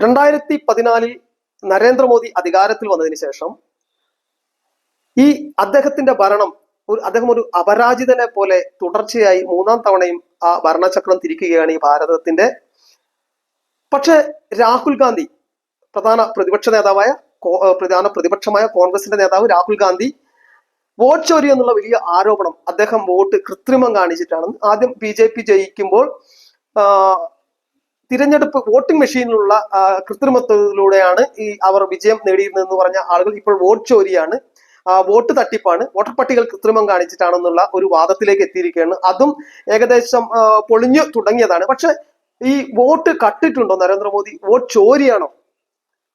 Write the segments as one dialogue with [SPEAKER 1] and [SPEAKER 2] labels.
[SPEAKER 1] രണ്ടായിരത്തി പതിനാലിൽ നരേന്ദ്രമോദി അധികാരത്തിൽ വന്നതിന് ശേഷം ഈ അദ്ദേഹത്തിന്റെ ഭരണം ഒരു അദ്ദേഹം ഒരു അപരാജിതനെ പോലെ തുടർച്ചയായി മൂന്നാം തവണയും ആ ഭരണചക്രം തിരിക്കുകയാണ് ഈ ഭാരതത്തിന്റെ. പക്ഷെ രാഹുൽ ഗാന്ധി പ്രധാന പ്രതിപക്ഷ നേതാവായ പ്രധാന പ്രതിപക്ഷമായ കോൺഗ്രസിന്റെ നേതാവ് രാഹുൽ ഗാന്ധി വോട്ട് ചോരി എന്നുള്ള വലിയ ആരോപണം അദ്ദേഹം വോട്ട് കൃത്രിമം കാണിച്ചിട്ടാണ് ആദ്യം ബി ജെ പി ജയിക്കുമ്പോൾ തിരഞ്ഞെടുപ്പ് വോട്ടിംഗ് മെഷീനിലുള്ള കൃത്രിമത്വത്തിലൂടെയാണ് ഈ അവർ വിജയം നേടിയിരുന്നത് എന്ന് പറഞ്ഞ ആളുകൾ ഇപ്പോൾ വോട്ട് ചോരിയാണ്. വോട്ട് തട്ടിപ്പാണ്. വോട്ടർ പട്ടികൾ കൃത്രിമം കാണിച്ചിട്ടാണെന്നുള്ള ഒരു വാദത്തിലേക്ക് എത്തിയിരിക്കുകയാണ്. അതും ഏകദേശം പൊളിഞ്ഞു തുടങ്ങിയതാണ്. പക്ഷെ ഈ വോട്ട് കട്ടിട്ടുണ്ടോ നരേന്ദ്രമോദി? വോട്ട് ചോരിയാണോ?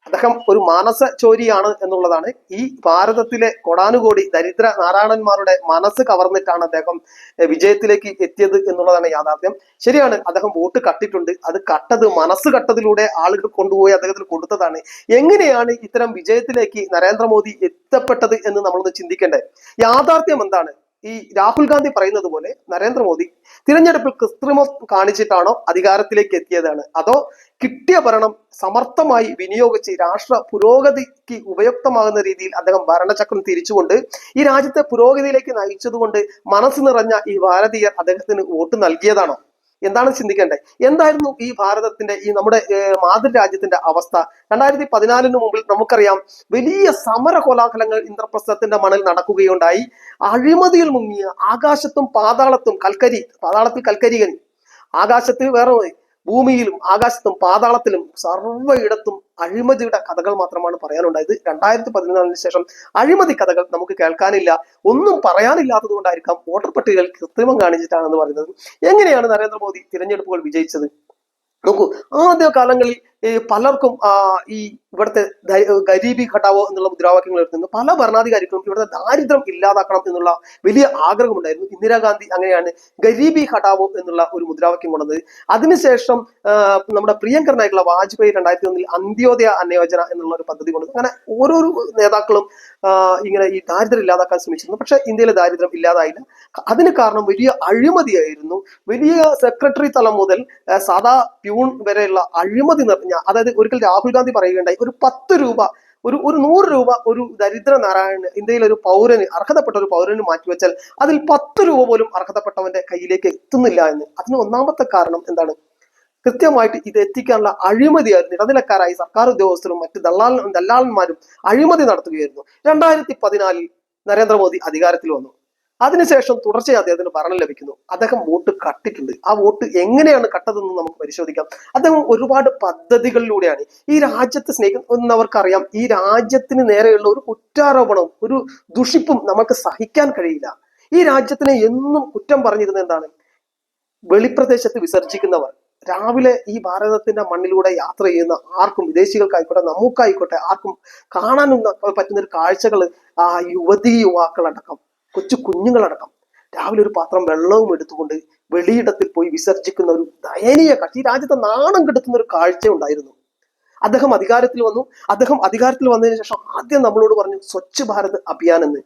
[SPEAKER 1] അദ്ദേഹം ഒരു മാനസ ചോരിയാണ് എന്നുള്ളതാണ്. ഈ ഭാരതത്തിലെ കൊടാനുകോടി ദരിദ്ര നാരായണന്മാരുടെ മനസ്സ് കവർന്നിട്ടാണ് അദ്ദേഹം വിജയത്തിലേക്ക് എത്തിയത് എന്നുള്ളതാണ് യാഥാർത്ഥ്യം. ശരിയാണ് അദ്ദേഹം വോട്ട് കട്ടിട്ടുണ്ട്. അത് കട്ടത് മനസ്സ് കട്ടതിലൂടെ ആളുകൾ കൊണ്ടുപോയി അദ്ദേഹത്തിന് കൊടുത്തതാണ്. എങ്ങനെയാണ് ഇത്തരം വിജയത്തിലേക്ക് നരേന്ദ്രമോദി എത്തപ്പെട്ടത് എന്ന് നമ്മളൊന്ന് ചിന്തിക്കേണ്ടത് യാഥാർത്ഥ്യം എന്താണ്? ഈ രാഹുൽ ഗാന്ധി പറയുന്നത് പോലെ നരേന്ദ്രമോദി തിരഞ്ഞെടുപ്പിൽ കൃത്രിമം കാണിച്ചിട്ടാണോ അധികാരത്തിലേക്ക് എത്തിയതാണ്? അതോ കിട്ടിയ ഭരണം സമർത്ഥമായി വിനിയോഗിച്ച് രാഷ്ട്ര പുരോഗതിക്ക് ഉപയുക്തമാകുന്ന രീതിയിൽ അദ്ദേഹം ഭരണചക്രം തിരിച്ചുകൊണ്ട് ഈ രാജ്യത്തെ പുരോഗതിയിലേക്ക് നയിച്ചതുകൊണ്ട് മനസ്സ് നിറഞ്ഞ ഈ ഭാരതീയർ അദ്ദേഹത്തിന് വോട്ട് നൽകിയതാണോ? എന്താണ് ചിന്തിക്കേണ്ടത് എന്തായിരുന്നു ഈ ഭാരതത്തിന്റെ ഈ നമ്മുടെ മാതൃരാജ്യത്തിന്റെ അവസ്ഥ? രണ്ടായിരത്തി പതിനാലിന് മുമ്പിൽ നമുക്കറിയാം വലിയ സമര കോലാഹലങ്ങൾ ഇന്ദ്രപ്രസ്ഥത്തിന്റെ മണിൽ നടക്കുകയുണ്ടായി. അഴിമതിയിൽ മുങ്ങിയ ആകാശത്തും പാതാളത്തും കൽക്കരി പാതാളത്തിൽ കൽക്കരികൻ. ആകാശത്തിൽ വേറെ. ഭൂമിയിലും ആകാശത്തും പാതാളത്തിലും സർവയിടത്തും അഴിമതിയുടെ കഥകൾ മാത്രമാണ് പറയാനുണ്ടായത്. രണ്ടായിരത്തി പതിനാലിന് ശേഷം അഴിമതി കഥകൾ നമുക്ക് കേൾക്കാനില്ല. ഒന്നും പറയാനില്ലാത്തത് കൊണ്ടായിരിക്കാം വോട്ടർ പട്ടികകൾ കൃത്രിമം കാണിച്ചിട്ടാണെന്ന് പറയുന്നത്. എങ്ങനെയാണ് നരേന്ദ്രമോദി തിരഞ്ഞെടുപ്പുകൾ വിജയിച്ചത്? നോക്കൂ ആദ്യ കാലങ്ങളിൽ പലർക്കും ഈ ഇവിടുത്തെ ഗരീബി ഘട്ടാവോ എന്നുള്ള മുദ്രാവാക്യങ്ങൾ എടുത്തുന്നു പല ഭരണാധികാരികളും ഇവിടുത്തെ ദാരിദ്ര്യം ഇല്ലാതാക്കണം എന്നുള്ള വലിയ ആഗ്രഹമുണ്ടായിരുന്നു. ഇന്ദിരാഗാന്ധി അങ്ങനെയാണ് ഗരീബി ഘട്ടാവോ എന്നുള്ള ഒരു മുദ്രാവാക്യം കൊണ്ടത് അതിനുശേഷം നമ്മുടെ പ്രിയങ്കരനായിട്ടുള്ള വാജ്പേയി രണ്ടായിരത്തി ഒന്നിൽ അന്ത്യോദയ അന്നയോജന എന്നുള്ള ഒരു പദ്ധതി കൊണ്ടു അങ്ങനെ ഓരോ നേതാക്കളും ഇങ്ങനെ ഈ ദാരിദ്ര്യം ഇല്ലാതാക്കാൻ ശ്രമിച്ചിരുന്നു. പക്ഷെ ഇന്ത്യയിലെ ദാരിദ്ര്യം ഇല്ലാതായില്ല. അതിന് കാരണം വലിയ അഴിമതിയായിരുന്നു. വലിയ സെക്രട്ടറി തലം മുതൽ സാധാ പ്യൂൺ വരെയുള്ള അഴിമതി നിറഞ്ഞ അതായത് ഒരിക്കൽ രാഹുൽ ഗാന്ധി പറയുകയുണ്ടായി ഒരു പത്ത് രൂപ ഒരു ഒരു നൂറ് രൂപ ഒരു ദരിദ്ര നാരായണന് ഇന്ത്യയിൽ ഒരു പൗരന് അർഹതപ്പെട്ട ഒരു പൗരന് മാറ്റിവെച്ചാൽ അതിൽ പത്ത് രൂപ പോലും അർഹതപ്പെട്ടവന്റെ കയ്യിലേക്ക് എത്തുന്നില്ല എന്ന്. അതിന് ഒന്നാമത്തെ കാരണം എന്താണ്? കൃത്യമായിട്ട് ഇത് എത്തിക്കാനുള്ള അഴിമതിയായിരുന്നു ഇടനിലക്കാരായി സർക്കാർ ഉദ്യോഗസ്ഥരും മറ്റ് ദല്ലാൽ ദല്ലാളന്മാരും അഴിമതി നടത്തുകയായിരുന്നു. രണ്ടായിരത്തി പതിനാലിൽ നരേന്ദ്രമോദി അധികാരത്തിൽ വന്നു. അതിനുശേഷം തുടർച്ചയായി അദ്ദേഹത്തിന് ഭരണം ലഭിക്കുന്നു. അദ്ദേഹം വോട്ട് കട്ടിട്ടുണ്ട്. ആ വോട്ട് എങ്ങനെയാണ് കട്ടതെന്ന് നമുക്ക് പരിശോധിക്കാം. അദ്ദേഹം ഒരുപാട് പദ്ധതികളിലൂടെയാണ് ഈ രാജ്യത്തെ സ്നേഹിക്കുന്നവർക്കറിയാം. ഈ രാജ്യത്തിന് നേരെയുള്ള ഒരു കുറ്റാരോപണവും ഒരു ദുഷിപ്പും നമുക്ക് സഹിക്കാൻ കഴിയില്ല. ഈ രാജ്യത്തിനെ എന്നും കുറ്റം പറഞ്ഞിരുന്ന എന്താണ്? വെളിപ്രദേശത്ത് വിസർജിക്കുന്നവർ. രാവിലെ ഈ ഭാരതത്തിന്റെ മണ്ണിലൂടെ യാത്ര ചെയ്യുന്ന ആർക്കും വിദേശികൾക്കായിക്കോട്ടെ നമുക്കായിക്കോട്ടെ ആർക്കും കാണാനൊന്നും പറ്റുന്ന ഒരു കാഴ്ചകൾ ആ യുവതി യുവാക്കളടക്കം. കൊച്ചു കുഞ്ഞുങ്ങളടക്കം. രാവിലെ ഒരു പാത്രം വെള്ളവും എടുത്തുകൊണ്ട് വെളിയിടത്തിൽ പോയി വിസർജിക്കുന്ന ഒരു ദയനീയ കാഴ്ച. ഈ രാജ്യത്തെ നാണം കെടുത്തുന്ന ഒരു കാഴ്ച ഉണ്ടായിരുന്നു. അദ്ദേഹം അധികാരത്തിൽ വന്നു. അദ്ദേഹം അധികാരത്തിൽ വന്നതിന് ശേഷം ആദ്യം നമ്മളോട് പറഞ്ഞു സ്വച്ഛ് ഭാരത് അഭിയാൻ എന്ന്.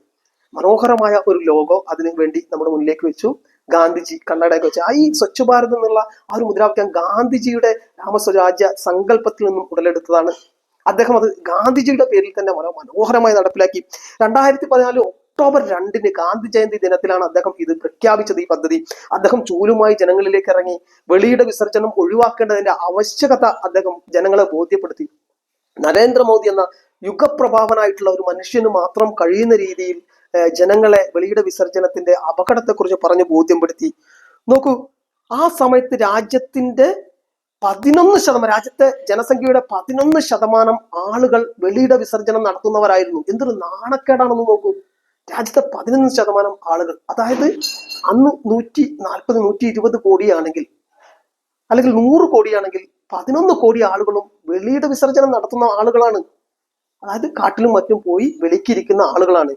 [SPEAKER 1] മനോഹരമായ ഒരു ലോഗോ അതിനു വേണ്ടി നമ്മുടെ മുന്നിലേക്ക് വെച്ചു. ഗാന്ധിജി കണ്ണടയൊക്കെ വെച്ചു. ആ ഈ സ്വച്ഛ് ഭാരത് എന്നുള്ള ആ ഒരു മുദ്രാവാക്യം ഗാന്ധിജിയുടെ രാമസ്വരാജ്യ സങ്കല്പത്തിൽ നിന്നും ഉടലെടുത്തതാണ്. അദ്ദേഹം അത് ഗാന്ധിജിയുടെ പേരിൽ തന്നെ വളരെ മനോഹരമായി നടപ്പിലാക്കി. രണ്ടായിരത്തി പതിനാല് ഒക്ടോബർ രണ്ടിന് ഗാന്ധി ജയന്തി ദിനത്തിലാണ് അദ്ദേഹം ഇത് പ്രഖ്യാപിച്ചത് ഈ പദ്ധതി. അദ്ദേഹം ചൂലുമായി ജനങ്ങളിലേക്ക് ഇറങ്ങി വെളിയുടെ വിസർജനം ഒഴിവാക്കേണ്ടതിന്റെ ആവശ്യകത അദ്ദേഹം ജനങ്ങളെ ബോധ്യപ്പെടുത്തി. നരേന്ദ്രമോദി എന്ന യുഗപ്രഭാവനായിട്ടുള്ള ഒരു മനുഷ്യന് മാത്രം കഴിയുന്ന രീതിയിൽ ജനങ്ങളെ വെളിയുടെ വിസർജനത്തിന്റെ അപകടത്തെക്കുറിച്ച് പറഞ്ഞു ബോധ്യപ്പെടുത്തി. നോക്കൂ ആ സമയത്ത് രാജ്യത്തിന്റെ പതിനൊന്ന് ശതമാനം രാജ്യത്തെ ജനസംഖ്യയുടെ പതിനൊന്ന് ശതമാനം ആളുകൾ വെളിയുടെ വിസർജനം നടത്തുന്നവരായിരുന്നു. എന്തൊരു നാണക്കേടാണെന്ന് നോക്കൂ. രാജ്യത്തെ പതിനൊന്ന് ശതമാനം ആളുകൾ അതായത് അന്ന് നൂറ്റി നാൽപ്പത് നൂറ്റി ഇരുപത് കോടിയാണെങ്കിൽ അല്ലെങ്കിൽ നൂറ് കോടിയാണെങ്കിൽ പതിനൊന്ന് കോടി ആളുകളും വെളിയുടെ വിസർജനം നടത്തുന്ന ആളുകളാണ്. അതായത് കാട്ടിലും മറ്റും പോയി വെളിക്കിരിക്കുന്ന ആളുകളാണ്.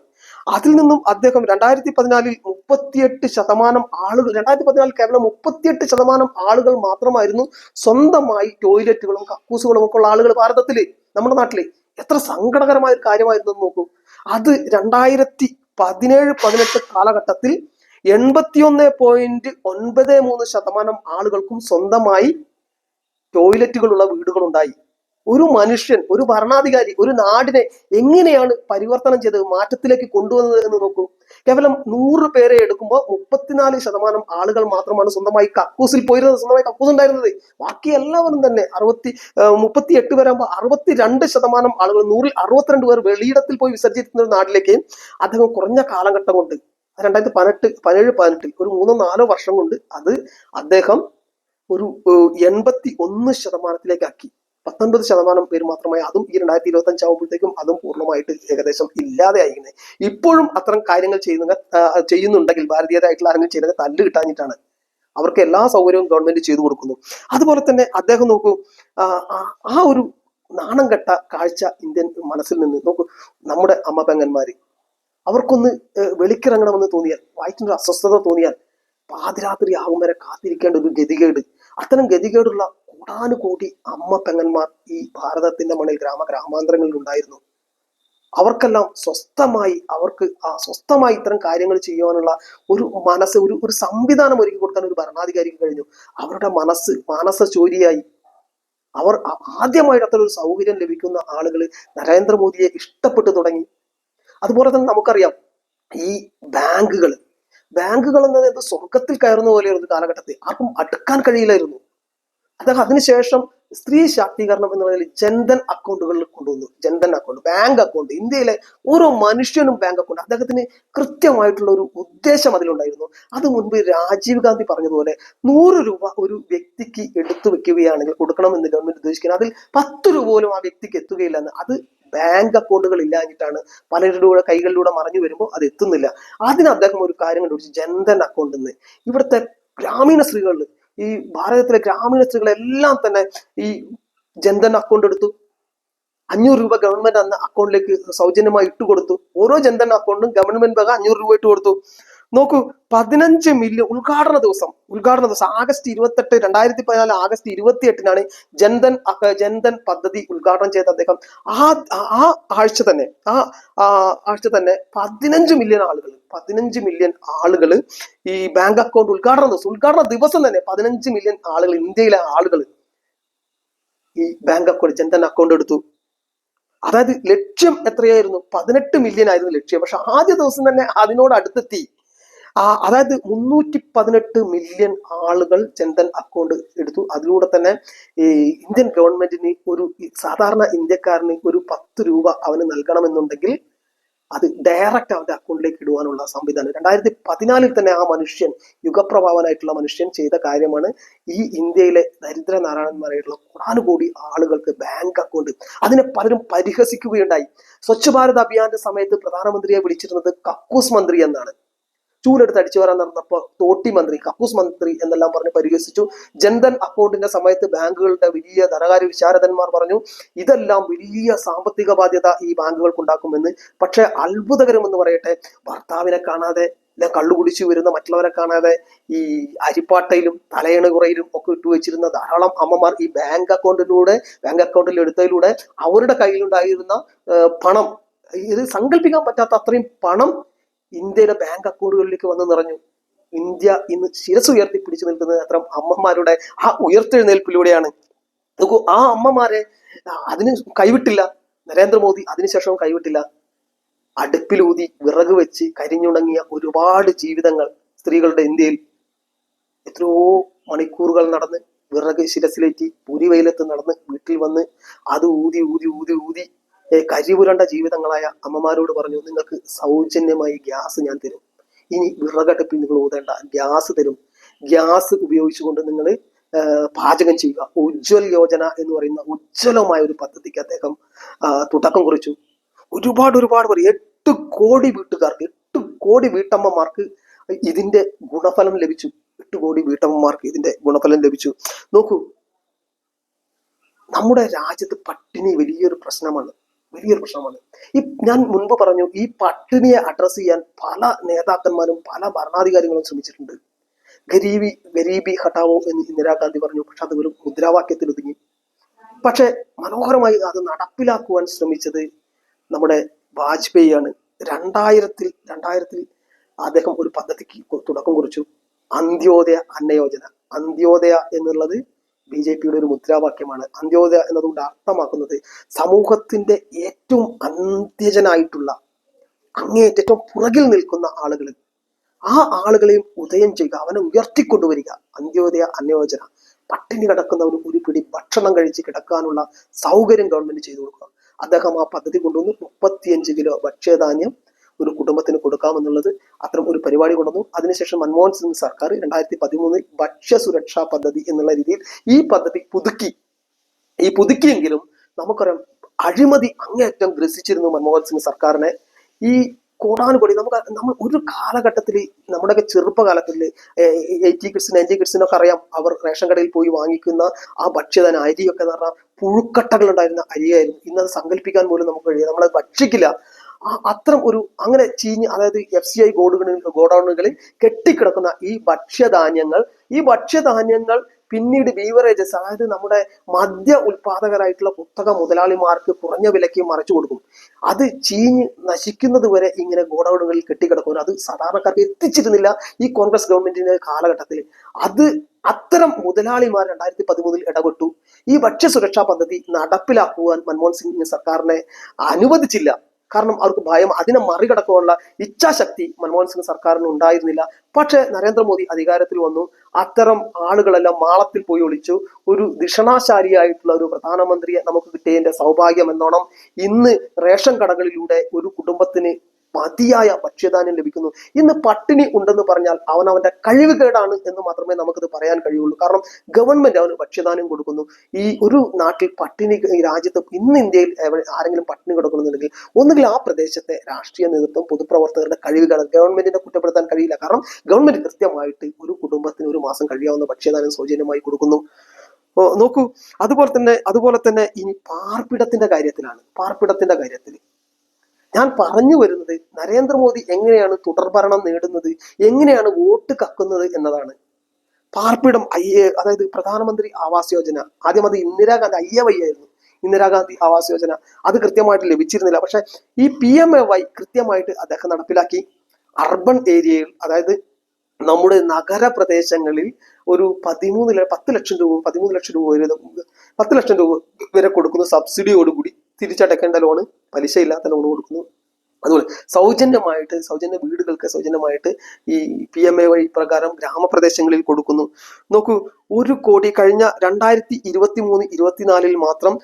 [SPEAKER 1] അതിൽ നിന്നും അദ്ദേഹം രണ്ടായിരത്തി പതിനാലിൽ മുപ്പത്തിയെട്ട് ശതമാനം ആളുകൾ രണ്ടായിരത്തി പതിനാലിൽ കേവലം മുപ്പത്തിയെട്ട് ശതമാനം ആളുകൾ മാത്രമായിരുന്നു സ്വന്തമായി ടോയ്ലറ്റുകളും കക്കൂസുകളും ഒക്കെ ഉള്ള ആളുകൾ ഭാരതത്തിൽ നമ്മുടെ നാട്ടിൽ. എത്ര സങ്കടകരമായ ഒരു കാര്യമായിരുന്നു നോക്കൂ. അത് രണ്ടായിരത്തി പതിനേഴ് പതിനെട്ട് കാലഘട്ടത്തിൽ എൺപത്തിയൊന്ന് പോയിന്റ് ഒൻപത് മൂന്ന് ശതമാനം ആളുകൾക്കും സ്വന്തമായി ടോയ്ലറ്റുകളുള്ള വീടുകളുണ്ടായി. ഒരു മനുഷ്യൻ ഒരു ഭരണാധികാരി ഒരു നാടിനെ എങ്ങനെയാണ് പരിവർത്തനം ചെയ്തത് മാറ്റത്തിലേക്ക് കൊണ്ടുവന്നത് എന്ന് നോക്കൂ. കേവലം നൂറ് പേരെ എടുക്കുമ്പോൾ മുപ്പത്തിനാല് ശതമാനം ആളുകൾ മാത്രമാണ് സ്വന്തമായി കക്കൂസിൽ പോയിരുന്നത് സ്വന്തമായി കക്കൂസ് ഉണ്ടായിരുന്നത്. ബാക്കി എല്ലാവരും തന്നെ അറുപത്തി മുപ്പത്തി എട്ട് പേരാകുമ്പോൾ അറുപത്തി രണ്ട് ശതമാനം ആളുകൾ നൂറിൽ അറുപത്തിരണ്ട് പേർ വെളിയിടത്തിൽ പോയി വിസർജിക്കുന്ന ഒരു നാട്ടിലേക്ക് അദ്ദേഹം കുറഞ്ഞ കാലഘട്ടം കൊണ്ട് രണ്ടായിരത്തി പതിനെട്ട് പതിനേഴ് പതിനെട്ടിൽ ഒരു മൂന്നോ നാലോ വർഷം കൊണ്ട് അത് അദ്ദേഹം ഒരു എൺപത്തി ഒന്ന് ശതമാനത്തിലേക്കാക്കി പത്തൊൻപത് ശതമാനം പേര് മാത്രമായി. അതും ഈ രണ്ടായിരത്തി ഇരുപത്തി അഞ്ചാവുമ്പോഴത്തേക്കും അതും പൂർണമായിട്ട് ഏകദേശം ഇല്ലാതെ ആയിരിക്കുന്നത് ഇപ്പോഴും അത്തരം കാര്യങ്ങൾ ചെയ്യുന്ന ചെയ്യുന്നുണ്ടെങ്കിൽ ഭാരതീയരായിട്ടുള്ള ആരെങ്കിലും ചെയ്യുന്നത് തല്ല് കിട്ടാഞ്ഞിട്ടാണ്. അവർക്ക് എല്ലാ സൗകര്യവും ഗവൺമെന്റ് ചെയ്തു കൊടുക്കുന്നു. അതുപോലെ തന്നെ അദ്ദേഹം നോക്കൂ ആ, ഒരു നാണം കെട്ട കാഴ്ച ഇന്ത്യൻ മനസ്സിൽ നിന്ന് നോക്കൂ നമ്മുടെ അമ്മ പെങ്ങന്മാര്. അവർക്കൊന്ന് വെളിക്കിറങ്ങണമെന്ന് തോന്നിയാൽ വയറ്റിനൊരു അസ്വസ്ഥത തോന്നിയാൽ പാതിരാത്രി ആകും വരെ കാത്തിരിക്കേണ്ട ഒരു ഗതികേട്. അത്തരം ഗതികേടുള്ള കോടാനുകോടി അമ്മ പെങ്ങന്മാർ ഈ ഭാരതത്തിന്റെ മണ്ണിൽ ഗ്രാമ ഗ്രാമാന്തരങ്ങളിൽ ഉണ്ടായിരുന്നു. അവർക്കെല്ലാം സ്വസ്ഥമായി അവർക്ക് ആ സ്വസ്ഥമായി ഇത്തരം കാര്യങ്ങൾ ചെയ്യുവാനുള്ള ഒരു മനസ്സ് ഒരു ഒരു സംവിധാനം ഒരുക്കി കൊടുക്കാൻ ഒരു ഭരണാധികാരിക്ക് കഴിഞ്ഞു. അവരുടെ മനസ്സ് മനസ്സ് ചോരിയായി. അവർ ആദ്യമായിട്ട് അത്ര ഒരു സൗകര്യം ലഭിക്കുന്ന ആളുകൾ നരേന്ദ്രമോദിയെ ഇഷ്ടപ്പെട്ടു തുടങ്ങി. അതുപോലെ തന്നെ നമുക്കറിയാം ഈ ബാങ്കുകൾ ബാങ്കുകൾ എന്നത് സ്വർഗത്തിൽ കയറുന്ന പോലെയായിരുന്നു കാലഘട്ടത്തിൽ. ആർക്കും അടുക്കാൻ കഴിയില്ലായിരുന്നു. അദ്ദേഹം അതിനുശേഷം സ്ത്രീ ശാക്തീകരണം എന്ന് പറയുന്നത് ജൻധൻ അക്കൗണ്ടുകളിൽ കൊണ്ടുവന്നു. Jan Dhan account bank account. ഇന്ത്യയിലെ ഓരോ മനുഷ്യനും ബാങ്ക് അക്കൗണ്ട്. അദ്ദേഹത്തിന് കൃത്യമായിട്ടുള്ള ഒരു ഉദ്ദേശം അതിലുണ്ടായിരുന്നു. അത് മുൻപ് രാജീവ് ഗാന്ധി പറഞ്ഞതുപോലെ നൂറ് രൂപ ഒരു വ്യക്തിക്ക് എടുത്തു വെക്കുകയാണെങ്കിൽ കൊടുക്കണം എന്ന് ഗവൺമെന്റ് ഉദ്ദേശിക്കുന്നത് അതിൽ പത്ത് രൂപ പോലും ആ വ്യക്തിക്ക് എത്തുകയില്ലെന്ന് അത് ബാങ്ക് അക്കൗണ്ടുകൾ ഇല്ലാഞ്ഞിട്ടാണ്. പലരുടെ കൈകളിലൂടെ മറിഞ്ഞു വരുമ്പോൾ അത് എത്തുന്നില്ല. അതിന് അദ്ദേഹം ഒരു കാര്യം കണ്ടുപിടിച്ചു. ജൻധൻ അക്കൗണ്ട് എന്ന്. ഇവിടുത്തെ ഗ്രാമീണ സ്ത്രീകളിൽ ഈ ഭാരതത്തിലെ ഗ്രാമീണ സ്ത്രീകളെല്ലാം തന്നെ ഈ ജൻധൻ അക്കൗണ്ട് എടുത്തു. അഞ്ഞൂറ് രൂപ ഗവൺമെന്റ് അന്ന് അക്കൗണ്ടിലേക്ക് സൗജന്യമായി ഇട്ട് കൊടുത്തു ഓരോ ജൻധൻ അക്കൗണ്ടും ഗവൺമെന്റ് വക അഞ്ഞൂറ് രൂപ ഇട്ട് കൊടുത്തു. നോക്കൂ പതിനഞ്ച് മില്യൺ ഉദ്ഘാടന ദിവസം ഉദ്ഘാടന ദിവസം ആഗസ്റ്റ് ഇരുപത്തെട്ട് രണ്ടായിരത്തി പതിനാല് ആഗസ്റ്റ് ഇരുപത്തി എട്ടിനാണ് ജൻധൻ ജൻധൻ പദ്ധതി ഉദ്ഘാടനം ചെയ്ത അദ്ദേഹം. ആ ആ ആഴ്ച തന്നെ ആ ആഴ്ച തന്നെ പതിനഞ്ച് മില്യൺ ആളുകൾ പതിനഞ്ച് മില്യൺ ആളുകൾ ഈ ബാങ്ക് അക്കൗണ്ട് ഉദ്ഘാടന ദിവസം ഉദ്ഘാടന ദിവസം തന്നെ പതിനഞ്ച് മില്യൺ ആളുകൾ ഇന്ത്യയിലെ ആളുകൾ ഈ ബാങ്ക് അക്കൗണ്ട് ജൻധൻ അക്കൗണ്ട് എടുത്തു. അതായത് ലക്ഷ്യം എത്രയായിരുന്നു? പതിനെട്ട് മില്യൺ ആയിരുന്നു ലക്ഷ്യം. പക്ഷെ ആദ്യ ദിവസം തന്നെ അതിനോട് അടുത്തെത്തി. അതായത് മുന്നൂറ്റി പതിനെട്ട് മില്യൺ ആളുകൾ ജൻധൻ അക്കൗണ്ട് എടുത്തു. അതിലൂടെ തന്നെ ഈ ഇന്ത്യൻ ഗവൺമെന്റിന് ഒരു സാധാരണ ഇന്ത്യക്കാരന് ഒരു പത്ത് രൂപ അവന് നൽകണമെന്നുണ്ടെങ്കിൽ അത് ഡയറക്റ്റ് അവന്റെ അക്കൗണ്ടിലേക്ക് ഇടുവാനുള്ള സംവിധാനം. രണ്ടായിരത്തി പതിനാലിൽ തന്നെ ആ മനുഷ്യൻ യുഗപ്രഭാവനായിട്ടുള്ള മനുഷ്യൻ ചെയ്ത കാര്യമാണ് ഈ ഇന്ത്യയിലെ ദരിദ്ര നാരായണന്മാരായിട്ടുള്ള കോടാനുകോടി ആളുകൾക്ക് ബാങ്ക് അക്കൗണ്ട് അതിനെ പലരും പരിഹസിക്കുകയുണ്ടായി. സ്വച്ഛ് ഭാരത് അഭിയാന്റെ സമയത്ത് പ്രധാനമന്ത്രിയെ വിളിച്ചിരുന്നത് കക്കൂസ് മന്ത്രി എന്നാണ്. ചൂലെടുത്ത് അടിച്ചു വരാൻ നടന്നപ്പോൾ തോട്ടി മന്ത്രി കക്കൂസ് മന്ത്രി എന്നെല്ലാം പറഞ്ഞ് പരിഹസിച്ചു. ജൻധൻ അക്കൗണ്ടിന്റെ സമയത്ത് ബാങ്കുകളുടെ വലിയ ധനകാര്യ വിശാരദന്മാർ പറഞ്ഞു ഇതെല്ലാം വലിയ സാമ്പത്തിക ബാധ്യത ഈ ബാങ്കുകൾക്ക് പക്ഷേ അത്ഭുതകരമെന്ന് പറയട്ടെ ഭർത്താവിനെ കാണാതെ കള്ളു കുടിച്ചു വരുന്ന മറ്റുള്ളവരെ കാണാതെ ഈ അരിപ്പാട്ടയിലും തലയണകുറയിലും ഒക്കെ ഇട്ടു വെച്ചിരുന്ന ധാരാളം അമ്മമാർ ഈ ബാങ്ക് അക്കൗണ്ടിലൂടെ ബാങ്ക് അക്കൗണ്ടിൽ എടുത്തതിലൂടെ അവരുടെ കയ്യിലുണ്ടായിരുന്ന പണം ഇത് സങ്കല്പിക്കാൻ പറ്റാത്ത അത്രയും പണം ഇന്ത്യയുടെ ബാങ്ക് അക്കൗണ്ടുകളിലേക്ക് വന്ന് നിറഞ്ഞു. ഇന്ത്യ ഇന്ന് ശിരസ് ഉയർത്തി പിടിച്ചു നിൽക്കുന്നത് അത്ര അമ്മമാരുടെ ആ ഉയർത്തെഴുന്നേൽപ്പിലൂടെയാണ്. നോക്കൂ ആ അമ്മമാരെ അതിന് കൈവിട്ടില്ല. നരേന്ദ്രമോദി അതിനുശേഷവും കൈവിട്ടില്ല. അടുപ്പിലൂതി വിറക് വെച്ച് കരിഞ്ഞുണങ്ങിയ ഒരുപാട് ജീവിതങ്ങൾ സ്ത്രീകളുടെ ഇന്ത്യയിൽ എത്രയോ മണിക്കൂറുകൾ നടന്ന് വിറക് ശിരസിലേറ്റി പുരി വെയിലത്ത് നടന്ന് വീട്ടിൽ വന്ന് അത് ഊതി ഊതി ഊതി ഊതി കരിപുരണ്ട ജീവിതങ്ങളായ അമ്മമാരോട് പറഞ്ഞു നിങ്ങൾക്ക് സൗജന്യമായി ഗ്യാസ് ഞാൻ തരും. ഇനി വിറകടുപ്പിൽ നിങ്ങൾ ഊതേണ്ട ഗ്യാസ് തരും. ഗ്യാസ് ഉപയോഗിച്ചുകൊണ്ട് നിങ്ങൾ പാചകം ചെയ്യുക. ഉജ്ജ്വൽ യോജന എന്ന് പറയുന്ന ഉജ്ജ്വലമായ ഒരു പദ്ധതിക്ക് അദ്ദേഹം തുടക്കം കുറിച്ചു. ഒരുപാട് ഒരുപാട് പേർ എട്ട് കോടി വീട്ടുകാർക്ക് എട്ട് കോടി വീട്ടമ്മമാർക്ക് ഇതിന്റെ ഗുണഫലം ലഭിച്ചു. എട്ട് കോടി വീട്ടമ്മമാർക്ക് ഇതിന്റെ ഗുണഫലം ലഭിച്ചു. നോക്കൂ നമ്മുടെ രാജ്യത്ത് പട്ടിണി വലിയൊരു പ്രശ്നമാണ്. വലിയൊരു പ്രശ്നമാണ്. ഈ ഞാൻ മുൻപ് പറഞ്ഞു ഈ പട്ടിണിയെ അഡ്രസ്സ് ചെയ്യാൻ പല നേതാക്കന്മാരും പല ഭരണാധികാരികളും ശ്രമിച്ചിട്ടുണ്ട്. ഗരീബി ഗരീബി ഹട്ടാവോ എന്ന് ഇന്ദിരാഗാന്ധി പറഞ്ഞു പക്ഷെ അത് ഒരു മുദ്രാവാക്യത്തിൽ ഒതുങ്ങി. പക്ഷെ മനോഹരമായി അത് നടപ്പിലാക്കുവാൻ ശ്രമിച്ചത് നമ്മുടെ വാജ്പേയി ആണ് രണ്ടായിരത്തിൽ രണ്ടായിരത്തിൽ അദ്ദേഹം ഒരു പദ്ധതിക്ക് തുടക്കം കുറിച്ചു. അന്ത്യോദയ അന്നയോജന. അന്ത്യോദയ എന്നുള്ളത് ബി ജെ പിയുടെ ഒരു മുദ്രാവാക്യമാണ് അന്ത്യോദയ എന്നതുകൊണ്ട് അർത്ഥമാക്കുന്നത് സമൂഹത്തിന്റെ ഏറ്റവും അന്ത്യജനായിട്ടുള്ള അങ്ങേയറ്റം ഏറ്റവും പുറകിൽ നിൽക്കുന്ന ആളുകൾ. ആ ആളുകളെയും ഉദയം ചെയ്യുക അവനെ ഉയർത്തിക്കൊണ്ടുവരിക. അന്ത്യോദയ അന്യോജന പട്ടിണി കിടക്കുന്നവന് ഒരു പിടി ഭക്ഷണം കഴിച്ച് കിടക്കാനുള്ള സൗകര്യം ഗവൺമെന്റ് ചെയ്തു കൊടുക്കുക അദ്ദേഹം ആ പദ്ധതി കൊണ്ടുവന്ന്. മുപ്പത്തിയഞ്ച് കിലോ ഭക്ഷ്യധാന്യം ഒരു കുടുംബത്തിന് കൊടുക്കാമെന്നുള്ളത് അത്തരം ഒരു പരിപാടി കൊണ്ടുവന്നു. അതിനുശേഷം മൻമോഹൻ സിംഗ് സർക്കാർ രണ്ടായിരത്തി പതിമൂന്നിൽ ഭക്ഷ്യ സുരക്ഷാ പദ്ധതി എന്നുള്ള രീതിയിൽ ഈ പദ്ധതി പുതുക്കി. ഈ പുതുക്കിയെങ്കിലും നമുക്കറിയാം അഴിമതി അങ്ങേയറ്റം ഗ്രസിച്ചിരുന്നു മൻമോഹൻ സിംഗ് സർക്കാരിനെ. ഈ കോടാനുകോടി നമുക്ക് നമ്മൾ ഒരു കാലഘട്ടത്തിൽ നമ്മുടെയൊക്കെ ചെറുപ്പകാലത്തിൽ എയ്റ്റി കിഡ്സ് നയന്റി കിഡ്സിനൊക്കെ അറിയാം അവർ റേഷൻ കടയിൽ പോയി വാങ്ങിക്കുന്ന ആ ഭക്ഷ്യധന അരിയൊക്കെ എന്ന് പറഞ്ഞാൽ പുഴുക്കട്ടകൾ ഉണ്ടായിരുന്ന അരിയായിരുന്നു ഇന്നത് സങ്കല്പിക്കാൻ പോലും നമുക്ക് കഴിയും നമ്മളത് ഭക്ഷിക്കില്ല. ആ അത്തരം ഒരു അങ്ങനെ ചീഞ്ഞ് അതായത് എഫ് സി ഐ ഗോഡുകളിൽ ഗോഡൌണുകളിൽ കെട്ടിക്കിടക്കുന്ന ഈ ഭക്ഷ്യധാന്യങ്ങൾ ഈ ഭക്ഷ്യധാന്യങ്ങൾ പിന്നീട് ബീവറേജസ് അതായത് നമ്മുടെ മദ്യ ഉൽപാദകരായിട്ടുള്ള കുത്തക മുതലാളിമാർക്ക് കുറഞ്ഞ വിലയ്ക്ക് മറിച്ചു കൊടുക്കും. അത് ചീഞ്ഞ് നശിക്കുന്നത് വരെ ഇങ്ങനെ ഗോഡൌണുകളിൽ കെട്ടിക്കിടക്കും അത് സാധാരണക്കാർക്ക് എത്തിച്ചിരുന്നില്ല ഈ കോൺഗ്രസ് ഗവൺമെന്റിന്റെ കാലഘട്ടത്തിൽ. അത് അത്തരം മുതലാളിമാർ രണ്ടായിരത്തി പതിമൂന്നിൽ ഇടപെട്ടു. ഈ ഭക്ഷ്യസുരക്ഷാ പദ്ധതി നടപ്പിലാക്കുവാൻ മൻമോഹൻ സിംഗ് സർക്കാരിനെ അനുവദിച്ചില്ല. കാരണം അവർക്ക് ഭയം അതിനെ മറികടക്കാനുള്ള ഇച്ഛാശക്തി മൻമോഹൻ സിംഗ് സർക്കാരിന് ഉണ്ടായിരുന്നില്ല. പക്ഷേ നരേന്ദ്രമോദി അധികാരത്തിൽ വന്നു. അത്തരം ആളുകളെല്ലാം മാളത്തിൽ പോയി ഒളിച്ചു. ഒരു ദിഷണാശാലിയായിട്ടുള്ള ഒരു പ്രധാനമന്ത്രിയെ നമുക്ക് കിട്ടിയതിന്റെ സൗഭാഗ്യം എന്നോണം ഇന്ന് റേഷൻ കടകളിലൂടെ ഒരു കുടുംബത്തിന് മതിയായ ഭക്ഷ്യധാന്യം ലഭിക്കുന്നു ഇന്ന് പട്ടിണി ഉണ്ടെന്ന് പറഞ്ഞാൽ അവൻ അവന്റെ കഴിവ് കേടാണ് എന്ന് മാത്രമേ നമുക്കിത് പറയാൻ കഴിയുള്ളൂ. കാരണം ഗവൺമെന്റ് അവന് ഭക്ഷ്യധാന്യം കൊടുക്കുന്നു. ഈ ഒരു നാട്ടിൽ പട്ടിണി രാജ്യത്ത് ഇന്ന് ഇന്ത്യയിൽ ആരെങ്കിലും പട്ടിണി കൊടുക്കണമെന്നുണ്ടെങ്കിൽ ഒന്നുകിൽ ആ പ്രദേശത്തെ രാഷ്ട്രീയ നേതൃത്വം പൊതുപ്രവർത്തകരുടെ കഴിവുകൾ ഗവൺമെന്റിനെ കുറ്റപ്പെടുത്താൻ കഴിയില്ല. കാരണം ഗവൺമെന്റ് കൃത്യമായിട്ട് ഒരു കുടുംബത്തിന് ഒരു മാസം കഴിയാവുന്ന ഭക്ഷ്യധാന്യം സൗജന്യമായി കൊടുക്കുന്നു. നോക്കൂ. അതുപോലെ തന്നെ അതുപോലെ തന്നെ ഇനി പാർപ്പിടത്തിന്റെ കാര്യത്തിലാണ്. പാർപ്പിടത്തിന്റെ കാര്യത്തിൽ ഞാൻ പറഞ്ഞു വരുന്നത് നരേന്ദ്രമോദി എങ്ങനെയാണ് തുടർഭരണം നേടുന്നത്? എങ്ങനെയാണ് വോട്ട് കക്കുന്നത് എന്നതാണ്. പാർപ്പിടം ഐ എ അതായത് പ്രധാനമന്ത്രി ആവാസ് യോജന. ആദ്യം അത് ഇന്ദിരാഗാന്ധി ഐ എ വൈ ആയിരുന്നു ഇന്ദിരാഗാന്ധി ആവാസ് യോജന. അത് കൃത്യമായിട്ട് ലഭിച്ചിരുന്നില്ല. പക്ഷെ ഈ പി എം എ വൈ കൃത്യമായിട്ട് അദ്ദേഹം നടപ്പിലാക്കി. അർബൻ ഏരിയയിൽ അതായത് നമ്മുടെ നഗരപ്രദേശങ്ങളിൽ ഒരു പതിമൂന്ന് പത്ത് ലക്ഷം രൂപ പതിമൂന്ന് ലക്ഷം രൂപ വരെ പത്ത് ലക്ഷം രൂപ വരെ കൊടുക്കുന്ന സബ്സിഡിയോടുകൂടി തിരിച്ചടക്കേണ്ട ലോണ് പലിശയില്ലാത്ത ലോൺ കൊടുക്കുന്നു. അതുപോലെ സൗജന്യമായിട്ട് സൗജന്യ വീടുകൾക്ക് സൗജന്യമായിട്ട് ഈ പി എം എ വഴി പ്രകാരം ഗ്രാമപ്രദേശങ്ങളിൽ കൊടുക്കുന്നു. നോക്കൂ ഒരു കോടി കഴിഞ്ഞ രണ്ടായിരത്തി ഇരുപത്തി മൂന്ന് ഇരുപത്തിനാലിൽ മാത്രം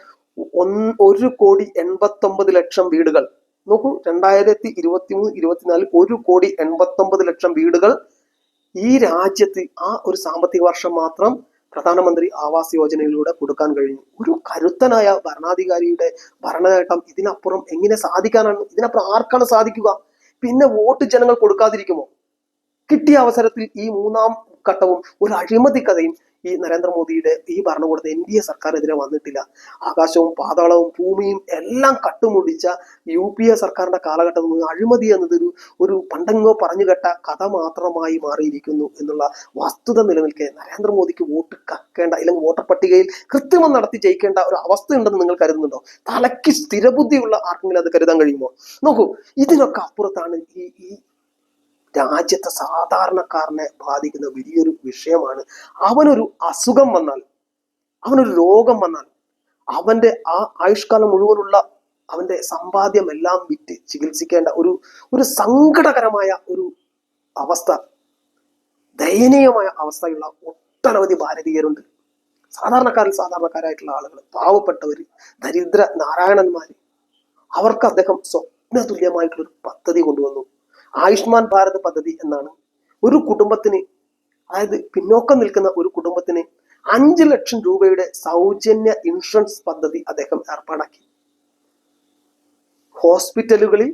[SPEAKER 1] ഒരു കോടി എൺപത്തൊമ്പത് ലക്ഷം വീടുകൾ. നോക്കൂ രണ്ടായിരത്തി ഇരുപത്തി മൂന്ന് ഇരുപത്തിനാലിൽ ഒരു കോടി എൺപത്തൊമ്പത് ലക്ഷം വീടുകൾ ഈ രാജ്യത്ത് ആ ഒരു സാമ്പത്തിക വർഷം മാത്രം പ്രധാനമന്ത്രി ആവാസ് യോജനയിലൂടെ കൊടുക്കാൻ കഴിഞ്ഞു. ഒരു കരുത്തനായ ഭരണാധികാരിയുടെ ഭരണനേട്ടം ഇതിനപ്പുറം എങ്ങനെ സാധിക്കാനാണ്? ഇതിനപ്പുറം ആർക്കാണ് സാധിക്കുക? പിന്നെ വോട്ട് ജനങ്ങൾ കൊടുക്കാതിരിക്കുമോ? കിട്ടിയ അവസരത്തിൽ ഈ മൂന്നാം ഘട്ടവും ഒരു അഴിമതി കഥയും ഈ നരേന്ദ്രമോദിയുടെ ഈ ഭരണകൂടത്തെ എൻ ഡി എ സർക്കാരിനെതിരെ വന്നിട്ടില്ല. ആകാശവും പാതാളവും ഭൂമിയും എല്ലാം കട്ടുമുടിച്ച യു പി എ സർക്കാരിന്റെ കാലഘട്ടത്തിൽ നിന്ന് അഴിമതി എന്നതൊരു ഒരു പണ്ടെങ്ങോ പറഞ്ഞു കേട്ട കഥ മാത്രമായി മാറിയിരിക്കുന്നു എന്നുള്ള വസ്തുത നിലനിൽക്കെ നരേന്ദ്രമോദിക്ക് വോട്ട് കക്കേണ്ട അല്ലെങ്കിൽ വോട്ടർ പട്ടികയിൽ കൃത്രിമം നടത്തി ജയിക്കേണ്ട ഒരു അവസ്ഥ ഉണ്ടെന്ന് നിങ്ങൾ കരുതുന്നുണ്ടോ? തലയ്ക്ക് സ്ഥിരബുദ്ധിയുള്ള ആർക്കെങ്കിലും അത് കരുതാൻ കഴിയുമോ? നോക്കൂ ഇതിനൊക്കെ അപ്പുറത്താണ് ഈ ഈ രാജ്യത്തെ സാധാരണക്കാരനെ ബാധിക്കുന്ന വലിയൊരു വിഷയമാണ്. അവനൊരു അസുഖം വന്നാൽ അവനൊരു രോഗം വന്നാൽ അവന്റെ ആ ആയുഷ്കാലം മുഴുവനുള്ള അവന്റെ സമ്പാദ്യമെല്ലാം വിറ്റ് ചികിത്സിക്കേണ്ട ഒരു ഒരു സങ്കടകരമായ ഒരു അവസ്ഥ ദയനീയമായ അവസ്ഥയുള്ള ഒട്ടനവധി ഭാരതീയരുണ്ട്. സാധാരണക്കാരിൽ സാധാരണക്കാരായിട്ടുള്ള ആളുകൾ പാവപ്പെട്ടവർ ദരിദ്ര നാരായണന്മാർ അവർക്ക് അദ്ദേഹം സ്വപ്ന തുല്യമായിട്ടുള്ള ഒരു പദ്ധതി കൊണ്ടുവന്നു. ആയുഷ്മാൻ ഭാരത് പദ്ധതി എന്നാണ്. ഒരു കുടുംബത്തിന് അതായത് പിന്നോക്കം നിൽക്കുന്ന ഒരു കുടുംബത്തിന് അഞ്ച് ലക്ഷം രൂപയുടെ സൗജന്യ ഇൻഷുറൻസ് പദ്ധതി അദ്ദേഹം ഏർപ്പാടാക്കി. ഹോസ്പിറ്റലുകളിൽ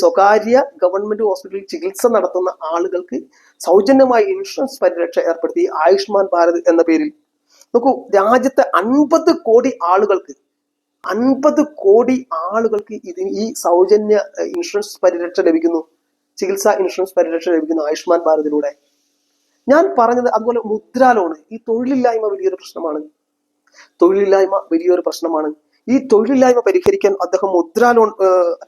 [SPEAKER 1] സ്വകാര്യ ഗവൺമെന്റ് ഹോസ്പിറ്റലിൽ ചികിത്സ നടത്തുന്ന ആളുകൾക്ക് സൗജന്യമായി ഇൻഷുറൻസ് പരിരക്ഷ ഏർപ്പെടുത്തി ആയുഷ്മാൻ ഭാരത് എന്ന പേരിൽ. നോക്കൂ രാജ്യത്തെ അൻപത് കോടി ആളുകൾക്ക് അൻപത് കോടി ആളുകൾക്ക് ഇത് ഈ സൗജന്യ ഇൻഷുറൻസ് പരിരക്ഷ ലഭിക്കുന്നു. ചികിത്സാ ഇൻഷുറൻസ് പരിരക്ഷ ലഭിക്കുന്നു ആയുഷ്മാൻ ഭാരതിലൂടെ. ഞാൻ പറഞ്ഞത് അതുപോലെ മുദ്രാ ലോണ് ഈ തൊഴിലില്ലായ്മ വലിയൊരു പ്രശ്നമാണ്. തൊഴിലില്ലായ്മ വലിയൊരു പ്രശ്നമാണ്. ഈ തൊഴിലില്ലായ്മ പരിഹരിക്കാൻ അദ്ദേഹം മുദ്രാ ലോൺ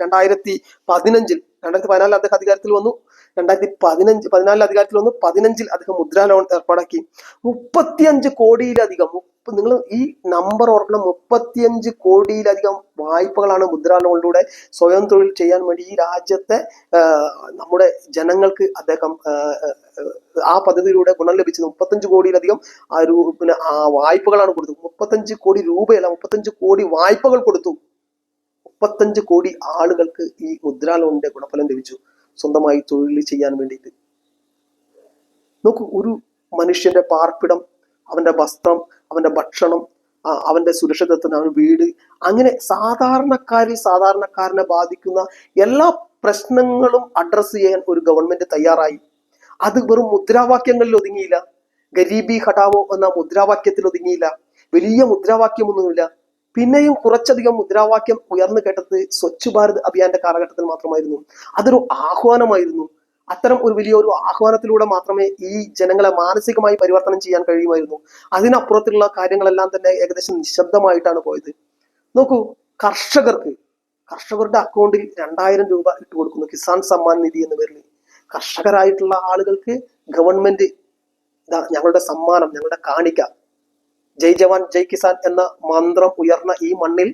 [SPEAKER 1] രണ്ടായിരത്തി പതിനഞ്ചിൽ രണ്ടായിരത്തി പതിനാലിൽ അദ്ദേഹം അധികാരത്തിൽ വന്നു. രണ്ടായിരത്തി പതിനഞ്ച് പതിനാലിൽ അധികാരത്തിൽ വന്നു. പതിനഞ്ചിൽ അദ്ദേഹം മുദ്രാ ലോൺ ഏർപ്പാടാക്കി. മുപ്പത്തിയഞ്ച് കോടിയിലധികം നിങ്ങൾ ഈ നമ്പർ ഓർക്കണം. മുപ്പത്തിയഞ്ച് കോടിയിലധികം വായ്പകളാണ് മുദ്രാ ലോണിലൂടെ സ്വയം തൊഴിൽ ചെയ്യാൻ വേണ്ടി ഈ രാജ്യത്തെ നമ്മുടെ ജനങ്ങൾക്ക് അദ്ദേഹം ആ, പദ്ധതിയിലൂടെ ഗുണം ലഭിച്ചത്. മുപ്പത്തഞ്ച് കോടിയിലധികം ആ രൂപ വായ്പകളാണ് കൊടുത്തത് മുപ്പത്തഞ്ച് കോടി രൂപയല്ല മുപ്പത്തഞ്ച് കോടി വായ്പകൾ കൊടുത്തു. മുപ്പത്തഞ്ച് കോടി ആളുകൾക്ക് ഈ മുദ്രാ ലോണിന്റെ ഗുണഫലം ലഭിച്ചു. സ്വന്തമായി തൊഴിൽ ചെയ്യാൻ വേണ്ടിയിട്ട്. നോക്കൂ ഒരു മനുഷ്യന്റെ പാർപ്പിടം അവന്റെ വസ്ത്രം അവന്റെ ഭക്ഷണം അവന്റെ സുരക്ഷിതത്വം അവന്റെ വീട് അങ്ങനെ സാധാരണക്കാരിൽ സാധാരണക്കാരനെ ബാധിക്കുന്ന എല്ലാ പ്രശ്നങ്ങളും അഡ്രസ്സ് ചെയ്യാൻ ഒരു ഗവൺമെന്റ് തയ്യാറായി. അത് വെറും മുദ്രാവാക്യങ്ങളിൽ ഒതുങ്ങിയില്ല. ഗരീബി ഹടാവോ എന്ന മുദ്രാവാക്യത്തിൽ ഒതുങ്ങിയില്ല. വലിയ മുദ്രാവാക്യമൊന്നുമില്ല. പിന്നെയും കുറച്ചധികം മുദ്രാവാക്യം ഉയർന്നു കേട്ടത് സ്വച്ഛ് ഭാരത് അഭിയാന്റെ കാലഘട്ടത്തിൽ മാത്രമായിരുന്നു. അതൊരു ആഹ്വാനമായിരുന്നു. അത്തരം ഒരു വലിയൊരു ആഹ്വാനത്തിലൂടെ മാത്രമേ ഈ ജനങ്ങളെ മാനസികമായി പരിവർത്തനം ചെയ്യാൻ കഴിയുമായിരുന്നു. അതിനപ്പുറത്തുള്ള കാര്യങ്ങളെല്ലാം തന്നെ ഏകദേശം നിശബ്ദമായിട്ടാണ് പോയത്. നോക്കൂ കർഷകർക്ക് കർഷകരുടെ അക്കൗണ്ടിൽ രണ്ടായിരം രൂപ ഇട്ട് കൊടുക്കുന്നു കിസാൻ സമ്മാൻ നിധി എന്ന പേരിൽ. കർഷകരായിട്ടുള്ള ആളുകൾക്ക് ഗവൺമെന്റ് ഞങ്ങളുടെ സമ്മാനം ഞങ്ങളുടെ കാണിക്ക ജയ് ജവാൻ ജയ് കിസാൻ എന്ന മന്ത്രം ഉയർന്ന ഈ മണ്ണിൽ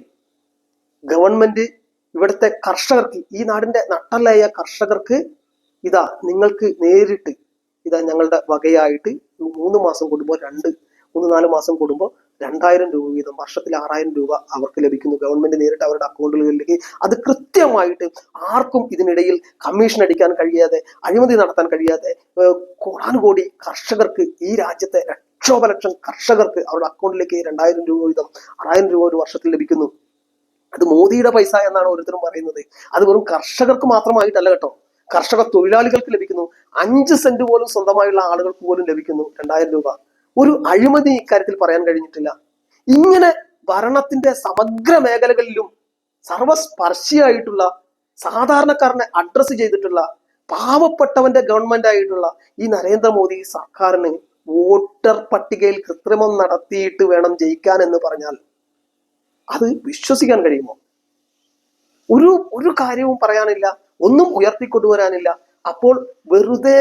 [SPEAKER 1] ഗവൺമെന്റ് ഇവിടുത്തെ കർഷകർക്ക് ഈ നാടിന്റെ നട്ടലായ കർഷകർക്ക് ഇതാ നിങ്ങൾക്ക് നേരിട്ട് ഇതാ ഞങ്ങളുടെ വകയായിട്ട് മൂന്ന് മാസം കൂടുമ്പോൾ രണ്ട് മൂന്ന് നാല് മാസം കൂടുമ്പോൾ രണ്ടായിരം രൂപ വീതം വർഷത്തിൽ ആറായിരം രൂപ അവർക്ക് ലഭിക്കുന്നു ഗവൺമെന്റ് നേരിട്ട് അവരുടെ അക്കൗണ്ടുകളിലേക്ക്. അത് കൃത്യമായിട്ട് ആർക്കും ഇതിനിടയിൽ കമ്മീഷൻ അടിക്കാൻ കഴിയാതെ അഴിമതി നടത്താൻ കഴിയാതെ കോടാനുകോടി കർഷകർക്ക് ഈ രാജ്യത്തെ ലക്ഷോപലക്ഷം കർഷകർക്ക് അവരുടെ അക്കൗണ്ടിലേക്ക് രണ്ടായിരം രൂപ വീതം ആറായിരം രൂപ ഒരു വർഷത്തിൽ ലഭിക്കുന്നു. അത് മോദിയുടെ പൈസ എന്നാണ് ഓരോരുത്തരും പറയുന്നത്. അത് വെറും കർഷകർക്ക് മാത്രമായിട്ടല്ല കേട്ടോ. കർഷക തൊഴിലാളികൾക്ക് ലഭിക്കുന്നു. അഞ്ച് സെന്റ് പോലും സ്വന്തമായുള്ള ആളുകൾക്ക് പോലും ലഭിക്കുന്നു രണ്ടായിരം രൂപ. ഒരു അഴിമതി ഇക്കാര്യത്തിൽ പറയാൻ കഴിഞ്ഞിട്ടില്ല. ഇങ്ങനെ ഭരണത്തിന്റെ സമഗ്ര മേഖലകളിലും സർവസ്പർശിയായിട്ടുള്ള സാധാരണക്കാരനെ അഡ്രസ്സ് ചെയ്തിട്ടുള്ള പാവപ്പെട്ടവന്റെ ഗവൺമെന്റ് ആയിട്ടുള്ള ഈ നരേന്ദ്രമോദി സർക്കാരിന് വോട്ടർ പട്ടികയിൽ കൃത്രിമം നടത്തിയിട്ട് വേണം ജയിക്കാൻ എന്ന് പറഞ്ഞാൽ അത് വിശ്വസിക്കാൻ കഴിയുമോ? ഒരു ഒരു കാര്യവും പറയാനില്ല ഒന്നും ഉയർത്തിക്കൊണ്ടുവരാനില്ല. അപ്പോൾ വെറുതെ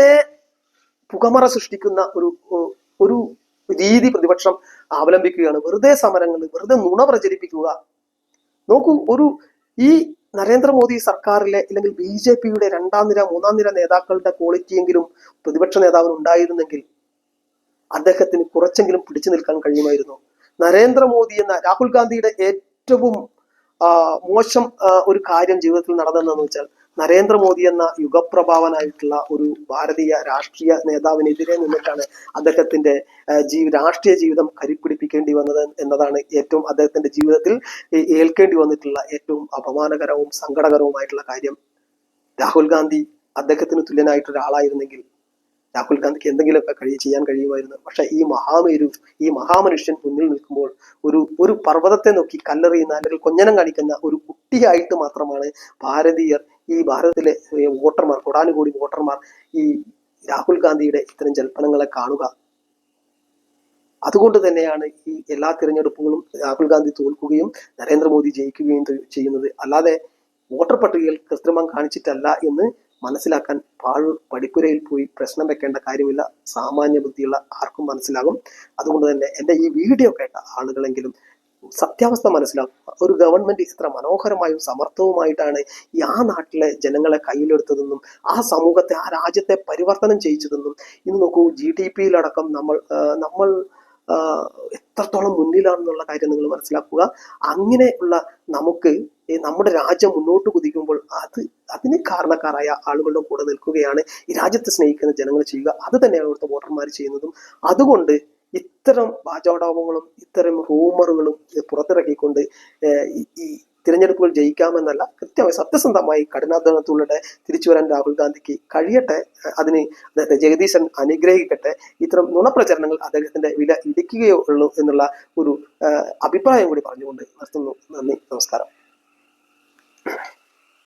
[SPEAKER 1] പുകമറ സൃഷ്ടിക്കുന്ന ഒരു ഒരു രീതി പ്രതിപക്ഷം അവലംബിക്കുകയാണ്. വെറുതെ സമരങ്ങൾ വെറുതെ നുണ പ്രചരിപ്പിക്കുക. നോക്കൂ ഒരു ഈ നരേന്ദ്രമോദി സർക്കാരിലെ അല്ലെങ്കിൽ ബി ജെ പിയുടെ രണ്ടാം നിര മൂന്നാം നിര നേതാക്കളുടെ ക്വാളിറ്റിയെങ്കിലും പ്രതിപക്ഷ നേതാവിന് ഉണ്ടായിരുന്നെങ്കിൽ അദ്ദേഹത്തിന് കുറച്ചെങ്കിലും പിടിച്ചു നിൽക്കാൻ കഴിയുമായിരുന്നു. നരേന്ദ്രമോദി എന്ന രാഹുൽ ഗാന്ധിയുടെ ഏറ്റവും മോശം ഒരു കാര്യം ജീവിതത്തിൽ നടന്നതെന്ന് വെച്ചാൽ നരേന്ദ്രമോദി എന്ന യുഗപ്രഭാവനായിട്ടുള്ള ഒരു ഭാരതീയ രാഷ്ട്രീയ നേതാവിനെതിരെ നിന്നിട്ടാണ് അദ്ദേഹത്തിന്റെ ജീവി രാഷ്ട്രീയ ജീവിതം കരിപ്പിടിപ്പിക്കേണ്ടി വന്നത് എന്നതാണ് ഏറ്റവും അദ്ദേഹത്തിന്റെ ജീവിതത്തിൽ ഏൽക്കേണ്ടി വന്നിട്ടുള്ള ഏറ്റവും അപമാനകരവും സങ്കടകരവുമായിട്ടുള്ള കാര്യം. രാഹുൽ ഗാന്ധി അദ്ദേഹത്തിന് തുല്യനായിട്ട് ഒരാളായിരുന്നെങ്കിൽ രാഹുൽ ഗാന്ധിക്ക് എന്തെങ്കിലുമൊക്കെ കഴി ചെയ്യാൻ കഴിയുമായിരുന്നു. പക്ഷെ ഈ മഹാമേരു ഈ മഹാമനുഷ്യൻ മുന്നിൽ നിൽക്കുമ്പോൾ ഒരു ഒരു പർവതത്തെ നോക്കി കല്ലെറിയുന്ന അല്ലെങ്കിൽ കൊഞ്ഞനം കാണിക്കുന്ന ഒരു കുട്ടിയായിട്ട് മാത്രമാണ് ഭാരതീയർ ഈ ഭാരതത്തിലെ വോട്ടർമാർ കൊടാനുകൂടി വോട്ടർമാർ ഈ രാഹുൽ ഗാന്ധിയുടെ ഇത്തരം ജൽപ്പനങ്ങളെ കാണുക. അതുകൊണ്ട് തന്നെയാണ് ഈ എല്ലാ തിരഞ്ഞെടുപ്പുകളും രാഹുൽ ഗാന്ധി തോൽക്കുകയും നരേന്ദ്രമോദി ജയിക്കുകയും ചെയ്യുന്നത്. അല്ലാതെ വോട്ടർ പട്ടികയിൽ കൃത്രിമം കാണിച്ചിട്ടല്ല എന്ന് മനസ്സിലാക്കാൻ പാഴ് പഠിപ്പുരയിൽ പോയി പ്രശ്നം വെക്കേണ്ട കാര്യമില്ല. സാമാന്യ ബുദ്ധിയുള്ള ആർക്കും മനസ്സിലാകും. അതുകൊണ്ട് തന്നെ എന്റെ ഈ വീഡിയോ കേട്ട ആളുകളെങ്കിലും സത്യാവസ്ഥ മനസ്സിലാക്കുക ഒരു ഗവൺമെന്റ് ഇത്ര മനോഹരമായും സമർത്ഥവുമായിട്ടാണ് ഈ ആ നാട്ടിലെ ജനങ്ങളെ കയ്യിലെടുത്തതെന്നും ആ സമൂഹത്തെ ആ രാജ്യത്തെ പരിവർത്തനം ചെയ്യിച്ചതെന്നും. ഇന്ന് നോക്കൂ ജി ഡി പിയിലടക്കം നമ്മൾ നമ്മൾ എത്രത്തോളം മുന്നിലാണെന്നുള്ള കാര്യം നിങ്ങൾ മനസ്സിലാക്കുക. അങ്ങനെയുള്ള നമുക്ക് നമ്മുടെ രാജ്യം മുന്നോട്ട് കുതിക്കുമ്പോൾ അത് അതിന് കാരണക്കാരായ ആളുകളുടെ കൂടെ നിൽക്കുകയാണ് ഈ രാജ്യത്തെ സ്നേഹിക്കുന്ന ജനങ്ങൾ ചെയ്യുക. അത് തന്നെയാണ് ഇവിടുത്തെ വോട്ടർമാർ ചെയ്യുന്നതും. അതുകൊണ്ട് ഇത്തരം വാചോടാപങ്ങളും ഇത്തരം റൂമറുകളും പുറത്തിറക്കിക്കൊണ്ട് ഈ തിരഞ്ഞെടുപ്പുകൾ ജയിക്കാമെന്നല്ല കൃത്യമായി സത്യസന്ധമായി കഠിനാധ്വാനത്തിലൂടെ തിരിച്ചു വരാൻ രാഹുൽ ഗാന്ധിക്ക് കഴിയട്ടെ. അതിന് ജഗദീശൻ അനുഗ്രഹിക്കട്ടെ. ഇത്തരം നുണപ്രചരണങ്ങൾ അദ്ദേഹത്തിന്റെ വില ഇടിക്കുകയോ ഉള്ളൂ എന്നുള്ള ഒരു അഭിപ്രായം കൂടി പറഞ്ഞുകൊണ്ട് നിർത്തുന്നു. നന്ദി നമസ്കാരം.